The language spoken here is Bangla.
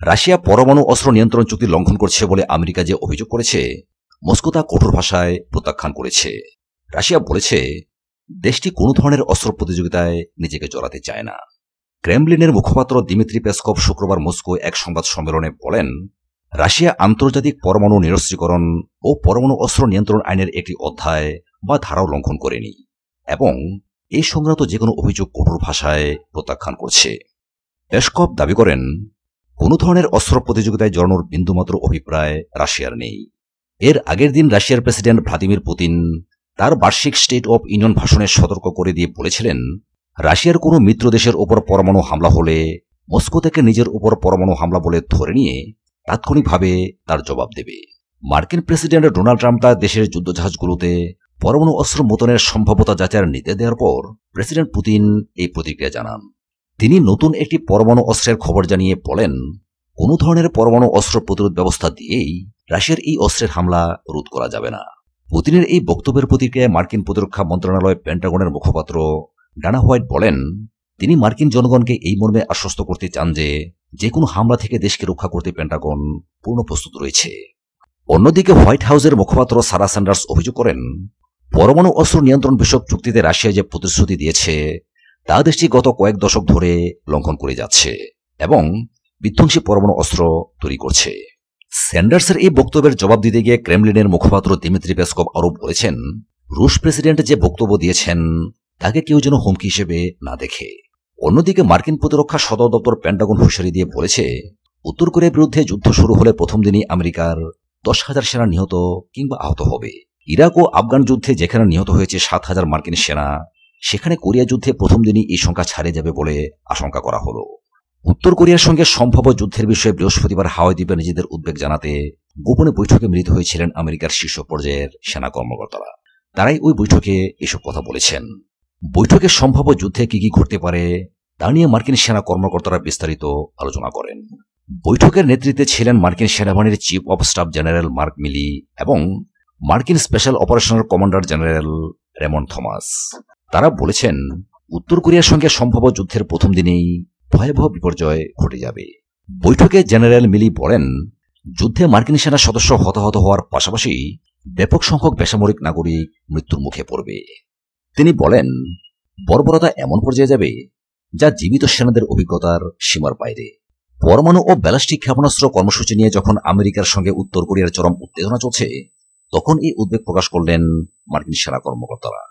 রাশিয়া পরমাণু অস্ত্র নিয়ন্ত্রণ চুক্তি লঙ্ঘন করছে বলে আমেরিকা যে অভিযোগ করেছে মস্কো তা কঠোর ভাষায় প্রত্যাখ্যান করেছে। রাশিয়া বলেছে, দেশটি কোনো ধরনের অস্ত্র প্রতিযোগিতায় নিজেকে জড়াতে চায় না। ক্রেমলিনের মুখপাত্র দিমিত্রি পেসকভ শুক্রবার মস্কো এক সংবাদ সম্মেলনে বলেন, রাশিয়া আন্তর্জাতিক পরমাণু নিরস্ত্রীকরণ ও পরমাণু অস্ত্র নিয়ন্ত্রণ আইনের একটি অধ্যায় বা ধারাও লঙ্ঘন করেনি এবং এই সংক্রান্ত যে কোনো অভিযোগ কঠোর ভাষায় প্রত্যাখ্যান করছে। পেসকভ দাবি করেন কোনো ধরনের অস্ত্র প্রতিযোগিতায় জড়ানোর বিন্দুমাত্র অভিপ্রায় রাশিয়ার নেই। এর আগের দিন রাশিয়ার প্রেসিডেন্ট ভ্লাদিমির পুতিন তার বার্ষিক স্টেট অব ইউনিয়ন ভাষণে সতর্ক করে দিয়ে বলেছিলেন, রাশিয়ার কোনো মিত্র দেশের ওপর পরমাণু হামলা হলে, মস্কো থেকে নিজের উপর পরমাণু হামলা বলে ধরে নিয়ে তাৎক্ষণিকভাবে তার জবাব দেবে। মার্কিন প্রেসিডেন্ট ডোনাল্ড ট্রাম্প তার দেশের যুদ্ধজাহাজগুলোতে পরমাণু অস্ত্র মোতনের সম্ভাব্যতা যাচাইয়ের নিতে দেওয়ার পর প্রেসিডেন্ট পুতিন এই প্রতিক্রিয়া জানান। তিনি নতুন একটি পরমাণু অস্ত্রের খবর জানিয়ে বলেন, কোনো ধরনের পরমাণু অস্ত্র প্রতিরোধ ব্যবস্থা দিয়েই রাশিয়ার এই অস্ত্রের হামলা রোধ করা যাবে না। পুতিনের এই বক্তব্যের প্রতিক্রিয়ায় মার্কিন প্রতিরক্ষা মন্ত্রণালয় পেন্টাগনের মুখপাত্র ডানা হোয়াইট বলেন, তিনি মার্কিন জনগণকে এই মর্মে আশ্বস্ত করতে চান যে যে কোনো হামলা থেকে দেশকে রক্ষা করতে পেন্টাগন পূর্ণ প্রস্তুত রয়েছে। অন্যদিকে হোয়াইট হাউসের মুখপাত্র সারা স্যান্ডার্স অভিযোগ করেন, পরমাণু অস্ত্র নিয়ন্ত্রণ বিষয়ক চুক্তিতে রাশিয়া যে প্রতিশ্রুতি দিয়েছে তা দেশটি গত কয়েক দশক ধরে লঙ্ঘন করে যাচ্ছে এবং বিধ্বংসী পরমাণু অস্ত্র তৈরি করছে। স্যান্ডার্সের এই বক্তব্যের জবাব দিতে গিয়ে ক্রেমলিনের মুখপাত্র দিমিত্রি পেসকভ আরোপ বলেছেন রুশ প্রেসিডেন্ট যে বক্তব্য দিয়েছেন, তাকে কেউ যেন হুমকি হিসেবে না দেখে। অন্যদিকে মার্কিন প্রতিরক্ষা সদর দপ্তর প্যান্টাগন হুঁশিয়ারি দিয়ে বলেছে, উত্তর কোরিয়ার বিরুদ্ধে যুদ্ধ শুরু হলে প্রথম দিনই আমেরিকার দশ হাজার সেনা নিহত কিংবা আহত হবে। ইরাক ও আফগান যুদ্ধে যেখানে নিহত হয়েছে সাত হাজার মার্কিন সেনা সেখানে কোরিয়া যুদ্ধে প্রথম দিনই এই সংখ্যা ছাড়িয়ে যাবে বলে আশঙ্কা করা হলো। উত্তর কোরিয়ার সঙ্গে সম্ভাব্য যুদ্ধের বিষয়ে বৃহস্পতিবার হাওয়াই দ্বীপে নিজেদের উদ্বেগ জানাতে গোপনে বৈঠকে মিলিত হয়েছিলেন আমেরিকার শীর্ষ পর্যায়ের সেনা কর্মকর্তারা। তারাই ওই বৈঠকে এসব কথা বলেছেন। বৈঠকে সম্ভাব্য যুদ্ধে কি কি ঘটতে পারে, তা নিয়ে মার্কিন সেনা কর্মকর্তারা বিস্তারিত আলোচনা করেন। বৈঠকের নেতৃত্বে ছিলেন মার্কিন সেনাবাহিনীর chief of staff general Mark Milley এবং মার্কিন স্পেশাল অপারেশনের কমান্ডার জেনারেল রেমন থমাস। তারা বলেছেন, উত্তর কোরিয়ার সঙ্গে সম্ভাব্য যুদ্ধের প্রথম দিনেই ভয়াবহ বিপর্যয় ঘটে যাবে। বৈঠকে জেনারেল মিলি বলেন, যুদ্ধে মার্কিন সেনা সদস্য হতাহত হওয়ার পাশাপাশি ব্যাপক সংখ্যক বেসামরিক নাগরিক মৃত্যুর মুখে পড়বে। তিনি বলেন, বর্বরতা এমন পর্যায়ে যাবে যা জীবিত সেনাদের অভিজ্ঞতার সীমার বাইরে। পরমাণু ও ব্যালাস্টিক ক্ষেপণাস্ত্র কর্মসূচি নিয়ে যখন আমেরিকার সঙ্গে উত্তর কোরিয়ার চরম উত্তেজনা চলছে, তখন এই উদ্বেগ প্রকাশ করলেন মার্কিন সেনা কর্মকর্তারা।